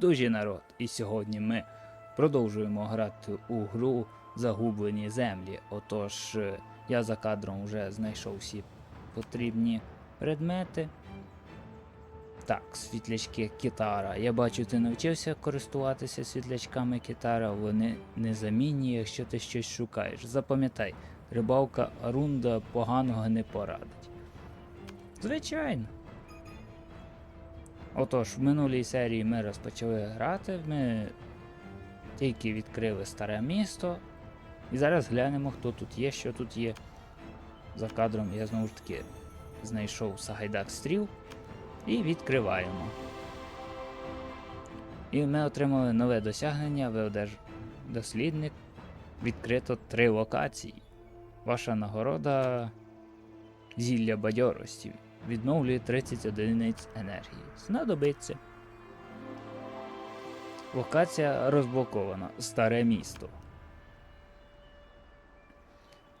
Дуже народ, і сьогодні ми продовжуємо грати у гру Загублені землі. Отож, е, я за кадром вже знайшов всі потрібні предмети. Так, світлячки китара. Я бачу, ти навчився користуватися світлячками китара. Вони незамінні, якщо ти щось шукаєш. Запам'ятай, рибалка Арунда поганого не порадить. Звичайно. Отож, в минулій серії ми розпочали грати, ми тільки відкрили старе місто. І зараз глянемо, хто тут є, що тут є. За кадром я знову ж таки знайшов Сагайдак стріл і відкриваємо. І ми отримали нове досягнення, ви одерж... дослідник. Відкрито три локації. Ваша нагорода зілля бадьорості. Відновлює 30 одиниць енергії. Знадобиться. Локація розблокована. Старе місто.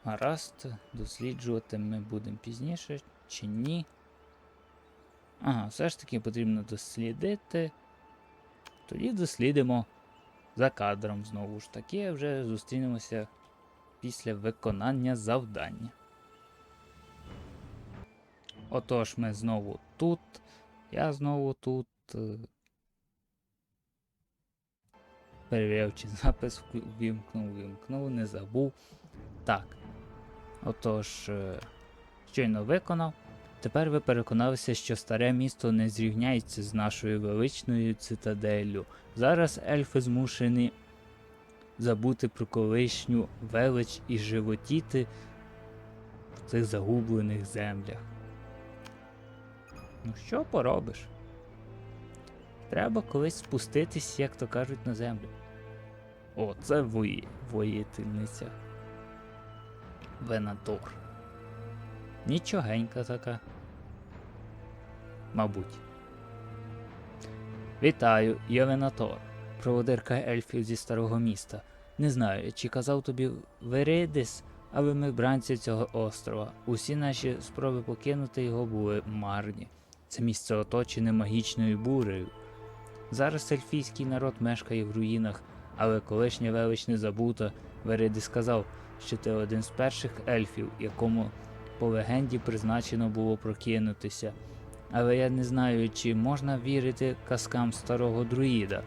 Гаразд, досліджувати ми будемо пізніше чи ні. Ага, все ж таки потрібно дослідити. Тоді дослідимо за кадром знову ж таки, вже зустрінемося після виконання завдання. Отож, ми знову тут. Я знову тут. е, Перевіряв, чи запис вімкнув, вімкнув, не забув. Так. Отож, е, щойно виконав. Тепер ви переконалися, що старе місто не зрівняється з нашою величною цитаделлю. Зараз ельфи змушені забути про колишню велич і животіти в цих загублених землях. Ну що поробиш? Треба колись спуститись, як то кажуть, на землю. О, це вої... воїтельниця. Венатор. Нічогенька така. Мабуть. Вітаю, я Венатор, проводирка ельфів зі старого міста. Не знаю, чи казав тобі Веридис, але ми бранці цього острова. Усі наші спроби покинути його були марні. Це місце оточене магічною бурею. Зараз ельфійський народ мешкає в руїнах, але колишня велич не забута. Веридис сказав, що ти один з перших ельфів, якому по легенді призначено було прокинутися. Але я не знаю, чи можна вірити казкам старого друїда.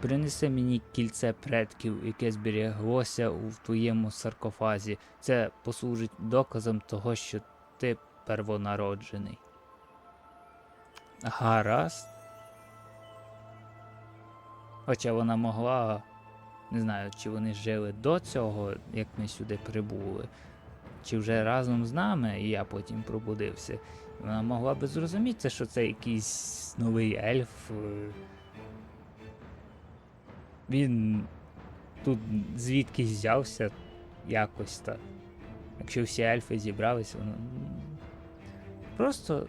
Принеси мені кільце предків, яке зберіглося в твоєму саркофазі. Це послужить доказом того, що ти первонароджений. Гаразд. Хоча вона могла. Не знаю, чи вони жили до цього, як ми сюди прибули, чи вже разом з нами, і я потім пробудився. Вона могла би зрозуміти, що це якийсь новий ельф. е. Він тут звідкись взявся якось так. Якщо всі ельфи зібрались, воно. Просто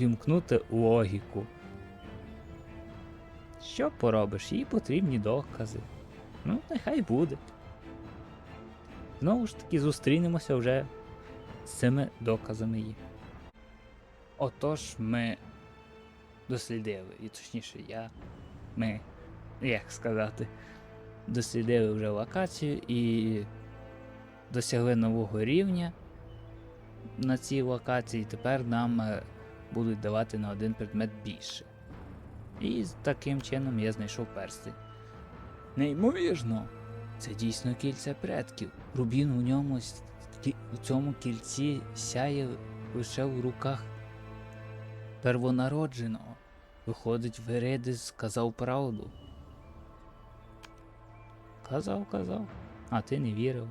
вімкнути логіку. Що поробиш? Їй потрібні докази. Ну, нехай буде. Знову ж таки, зустрінемося вже з цими доказами її. Отож, ми дослідили, і точніше, я, ми, як сказати, дослідили вже локацію і досягли нового рівня на цій локації. Тепер нам е, будуть давати на один предмет більше. І таким чином я знайшов перстень. Неймовірно! Це дійсно кільце предків. Рубін у ньому у цьому кільці сяє лише в руках первонародженого. Виходить, Веридис сказав правду. Казав, казав, а ти не вірив.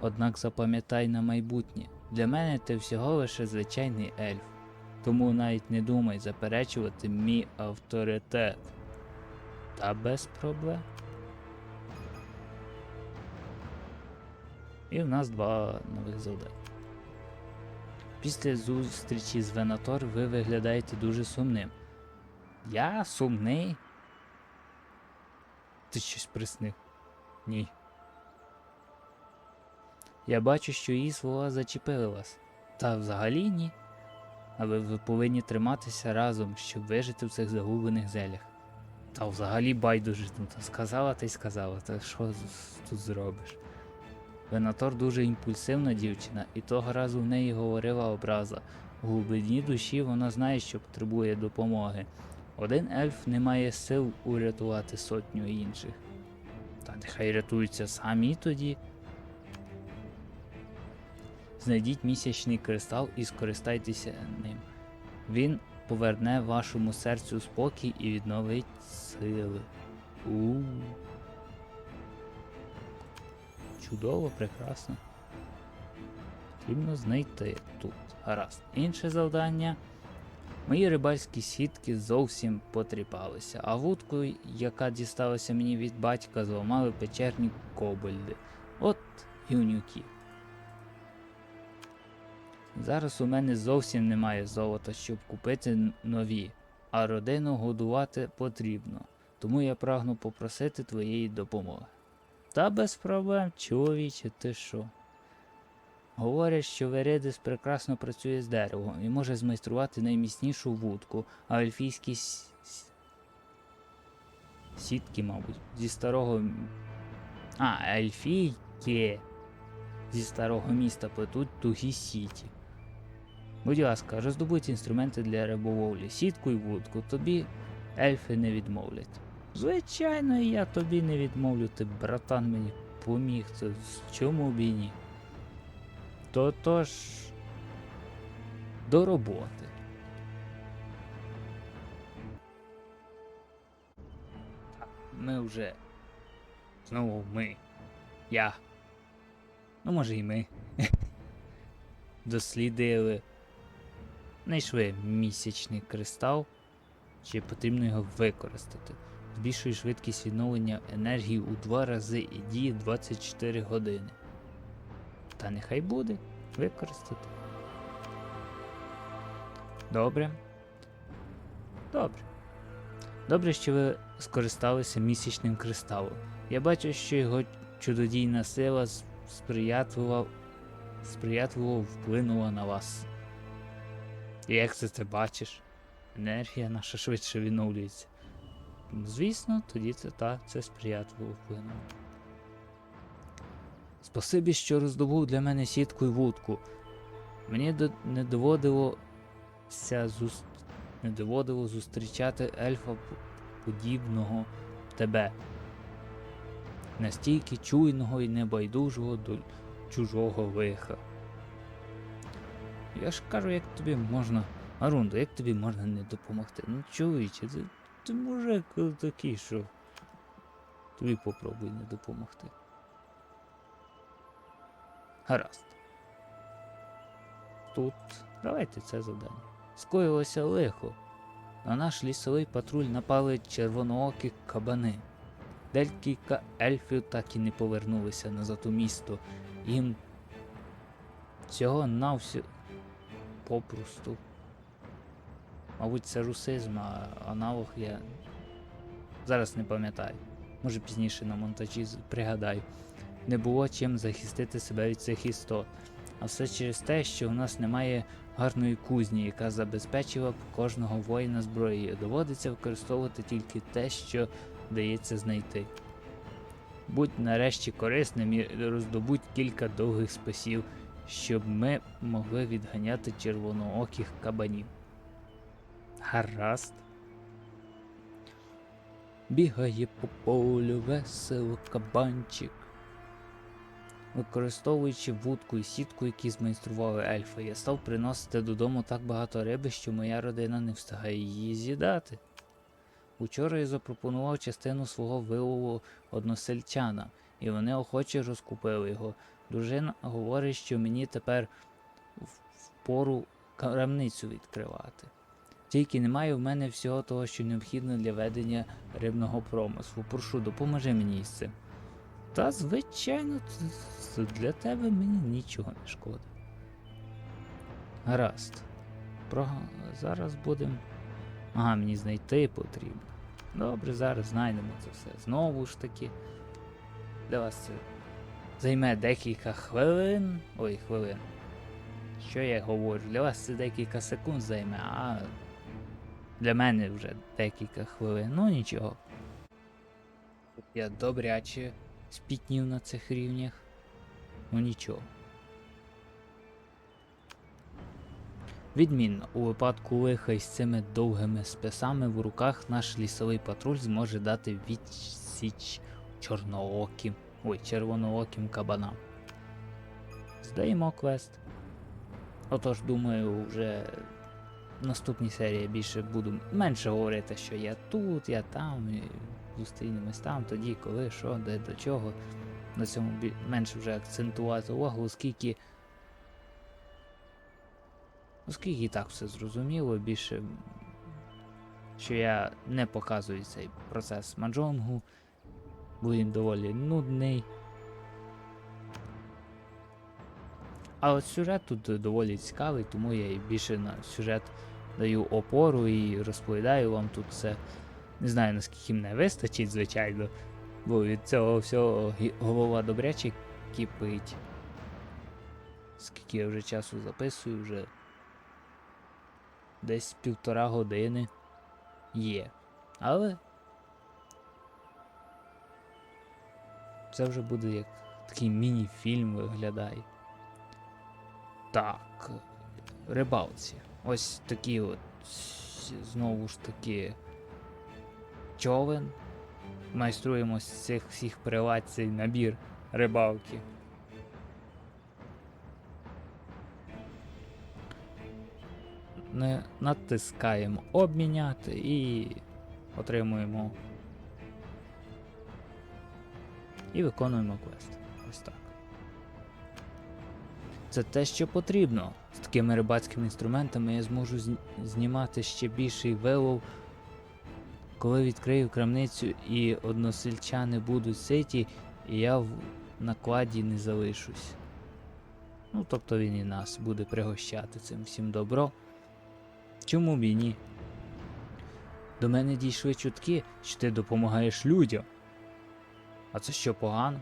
Однак запам'ятай на майбутнє, для мене ти всього лише звичайний ельф. Тому навіть не думай заперечувати мій авторитет. Та без проблем. І в нас два нових завдання. Після зустрічі з Венатор ви виглядаєте дуже сумним. Я сумний? Ти щось приснив? Ні. Я бачу, що її слова зачепили вас. Та взагалі ні. Але ви повинні триматися разом, щоб вижити в цих загублених зелях. Та взагалі байдуже, та сказала та й сказала, та що тут зробиш? Венатор дуже імпульсивна дівчина, і того разу в неї говорила образа. У глибині душі вона знає, що потребує допомоги. Один ельф не має сил урятувати сотню інших. Та нехай рятуються самі тоді. Знайдіть місячний кристал і скористайтеся ним. Він поверне вашому серцю спокій і відновить сили. у Чудово, прекрасно. Потрібно знайти тут. Гаразд. Інше завдання. Мої рибальські сітки зовсім потріпалися, а вудку, яка дісталася мені від батька, зламали печерні кобальди. От юнюки. Зараз у мене зовсім немає золота, щоб купити нові, а родину годувати потрібно, тому я прагну попросити твоєї допомоги. Та без проблем, чоловіче, ти що? Говорять, що Веридис прекрасно працює з деревом і може змайструвати найміцнішу вудку, а ельфійські с- сітки, мабуть, зі старого. А, ельфійки зі старого міста плетуть тугі сіті. Будь ласка, роздобудь інструменти для риболовлі, сітку і вудку, тобі ельфи не відмовлять. Звичайно, я тобі не відмовлю, ти братан мені поміг, це в чому б і ні. То тож до роботи. Ми вже. Знову ми. Я. Ну, може, і ми. Дослідили. Знайшли місячний кристал. Чи потрібно його використати? Збільшує швидкість відновлення енергії у два рази і діє 24 години. Та нехай буде використати. Добре. Добре. Добре, що ви скористалися місячним кристалом. Я бачу, що його чудодійна сила сприятливо, сприятливо вплинула на вас. Як це ти бачиш? Енергія наша швидше відновлюється. Звісно, тоді це так, це сприятливо вплинуло. Спасибі, що роздобув для мене сітку і вудку. Мені до... не доводилося зус... не доводило зустрічати ельфа подібного тебе. Настільки чуйного і небайдужого до чужого лиха. Я ж кажу, як тобі можна. Арундо, як тобі можна не допомогти? Ну чоловіче, ти, ти мужик такий, що тобі попробуй не допомогти. Гаразд. Тут давайте це завдання. Скоїлося лихо. На наш лісовий патруль напали червоноокі кабани. Декілька ельфів так і не повернулися назад у місто. Їм цього навсю попросту. Мабуть, це русизм, а аналог я зараз не пам'ятаю. Може пізніше на монтажі пригадаю. Не було чим захистити себе від цих істот. А все через те, що у нас немає гарної кузні, яка забезпечила б кожного воїна зброєю. Доводиться використовувати тільки те, що вдається знайти. Будь нарешті корисним і роздобудь кілька довгих списів, щоб ми могли відганяти червонооких кабанів. Гаразд. Бігає по полю весело кабанчик. Використовуючи вудку і сітку, які змайстрували ельфи, я став приносити додому так багато риби, що моя родина не встигає її з'їдати. Учора я запропонував частину свого вилову односельчана, і вони охоче розкупили його. Дружина говорить, що мені тепер впору крамницю відкривати. Тільки немає в мене всього того, що необхідно для ведення рибного промислу. Прошу, допоможи мені із цим. Та, звичайно, для тебе мені нічого не шкода. Гаразд. Про... Зараз будемо. Ага, мені знайти потрібно. Добре, зараз знайдемо це все. Знову ж таки. Для вас це займе декілька хвилин. Ой, хвилин. Що я говорю? Для вас це декілька секунд займе, а Для мене вже декілька хвилин, ну нічого. Я добряче спітнів на цих рівнях. Ну нічого. Відмінно, у випадку лиха із цими довгими списами в руках наш лісовий патруль зможе дати відсіч чорнооким, ой, червонооким кабанам. Здаємо квест. Отож, думаю, вже в наступній серії більше буду менше говорити, що я тут, я там, і зустрінемось там, тоді, коли, що, де, до чого. На цьому менше вже акцентувати увагу, оскільки. Оскільки і так все зрозуміло, більше. Що я не показую цей процес маджонгу, бо він доволі нудний. А от сюжет тут доволі цікавий, тому я і більше на сюжет даю опору і розповідаю вам тут все. Не знаю, наскільки мене вистачить, звичайно, бо від цього всього голова добряче кипить. Скільки я вже часу записую, вже десь півтора години є. Але це вже буде як такий міні-фільм виглядає. Так, рибалці. Ось такі от знову ж таки човен. Майструємо з цих всіх прилад цей набір рибалки. Не натискаємо обміняти і отримуємо. І виконуємо квест. Ось так. Це те, що потрібно. З такими рибацькими інструментами я зможу знімати ще більший вилов, коли відкрию крамницю і односельчани будуть ситі, і я в накладі не залишусь. Ну, тобто він і нас буде пригощати цим всім добро. Чому б і ні? До мене дійшли чутки, що ти допомагаєш людям. А це що погано?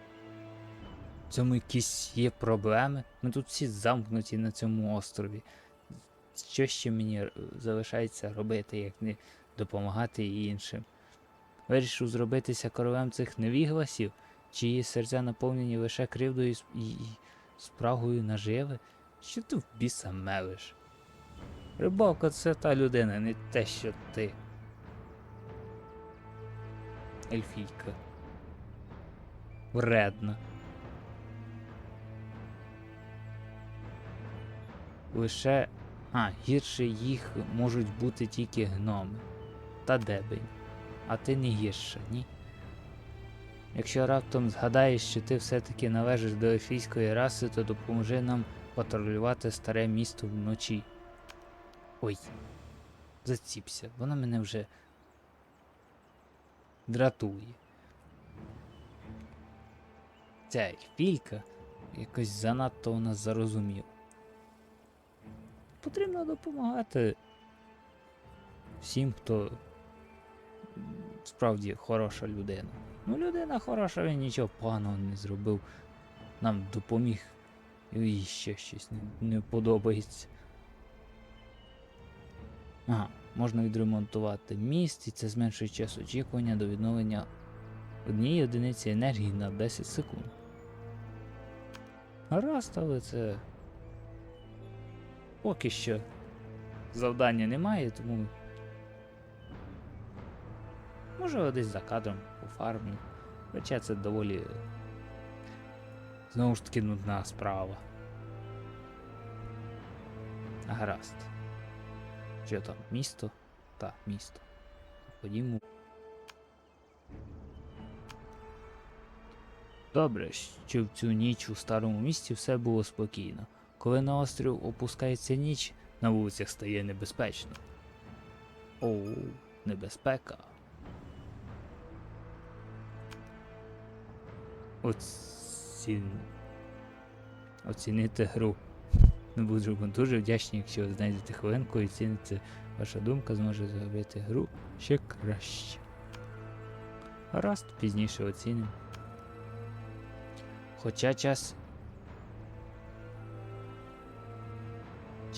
Цьому якісь є проблеми. Ми тут всі замкнуті на цьому острові. Що ще мені е, залишається робити, як не допомагати іншим? Вирішив зробитися королем цих невігласів, чиї серця наповнені лише кривдою і спрагою наживи? Що ти в біса мелиш? Рибалка це та людина, не те, що ти. Ельфійка. Вредна. Лише. А, гірше їх можуть бути тільки гноми. Та дебень. А ти не гірша, ні? Якщо раптом згадаєш, що ти все-таки належиш до ельфійської раси, то допоможи нам патрулювати старе місто вночі. Ой. Заціпся, вона мене вже дратує. Ця ельфійка якось занадто у нас зарозуміла. Потрібно допомагати всім, хто справді хороша людина. Ну, людина хороша, він нічого поганого не зробив. Нам допоміг і ще щось не, не подобається. Ага, можна відремонтувати міст, і це зменшує час очікування до відновлення однієї одиниці енергії на 10 секунд. Гаразд, але це поки що завдання немає, тому. Може десь за кадром у фармі. Хоча це доволі. Знову ж таки нудна справа. Гаразд. Що там? Місто? Так, місто. Ходімо. Добре, що в цю ніч у старому місті все було спокійно. Коли на острів опускається ніч, на вулицях стає небезпечно. Оу, небезпека. Оці... Оцінити гру. Ми будемо дуже вдячні, якщо ви знайдете хвилинку і оціните. Ваша думка зможе зробити гру ще краще. Гаразд, пізніше оцінимо. Хоча час.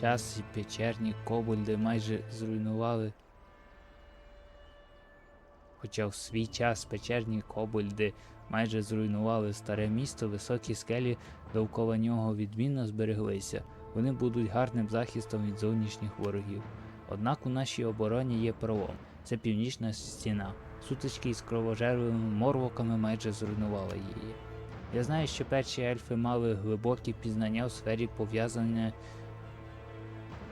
Час і печерні кобальди майже зруйнували Хоча в свій час печерні кобальди майже зруйнували старе місто, високі скелі довкола нього відмінно збереглися. Вони будуть гарним захистом від зовнішніх ворогів. Однак у нашій обороні є пролом. Це північна стіна. Сутички із кровожерливими морвоками майже зруйнували її. Я знаю, що перші ельфи мали глибокі пізнання у сфері пов'язання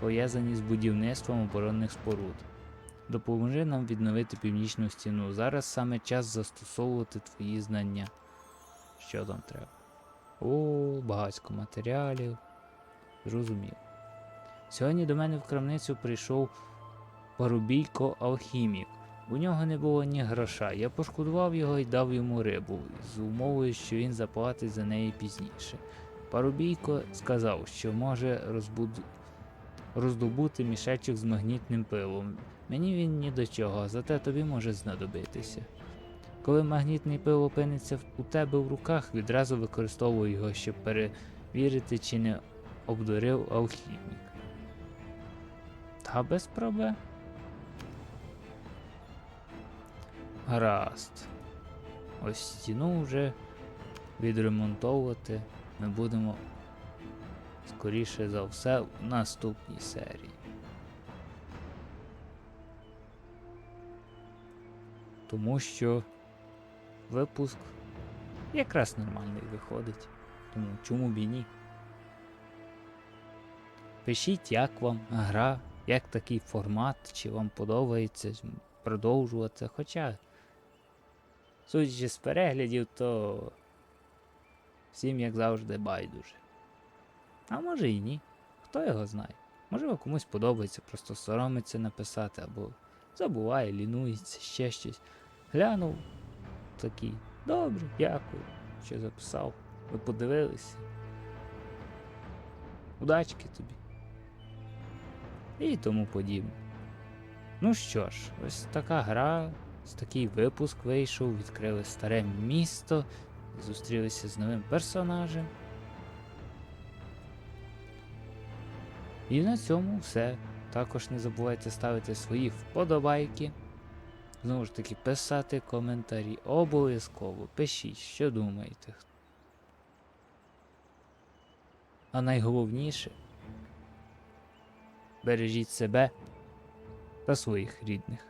пов'язані з будівництвом оборонних споруд. Допоможи нам відновити північну стіну. Зараз саме час застосовувати твої знання. Що там треба? О, багатько матеріалів. Зрозумів. Сьогодні до мене в крамницю прийшов парубійко алхімік. У нього не було ні гроша. Я пошкодував його і дав йому рибу, з умовою, що він заплатить за неї пізніше. Парубійко сказав, що може розбуд... роздобути мішечок з магнітним пилом. Мені він ні до чого, зате тобі може знадобитися. Коли магнітний пил опиниться у тебе в руках, відразу використовуй його, щоб перевірити, чи не обдурив алхімік. Та без проблем. Гаразд. Ось стіну вже відремонтовувати ми будемо скоріше за все в наступній серії. Тому що випуск якраз нормальний виходить. Тому чому б і ні? Пишіть, як вам гра, як такий формат, чи вам подобається продовжувати. Хоча, судячи з переглядів, то всім, як завжди, байдуже. А може і ні. Хто його знає. Можливо, комусь подобається, просто соромиться написати, або забуває, лінується, ще щось. Глянув такий. Добре, дякую, що записав. Ви подивилися. Удачки тобі. І тому подібне. Ну що ж, ось така гра, ось такий випуск вийшов, відкрили старе місто, зустрілися з новим персонажем. І на цьому все. Також не забувайте ставити свої вподобайки. Знову ж таки, писати коментарі. Обов'язково пишіть, що думаєте. А найголовніше бережіть себе та своїх рідних.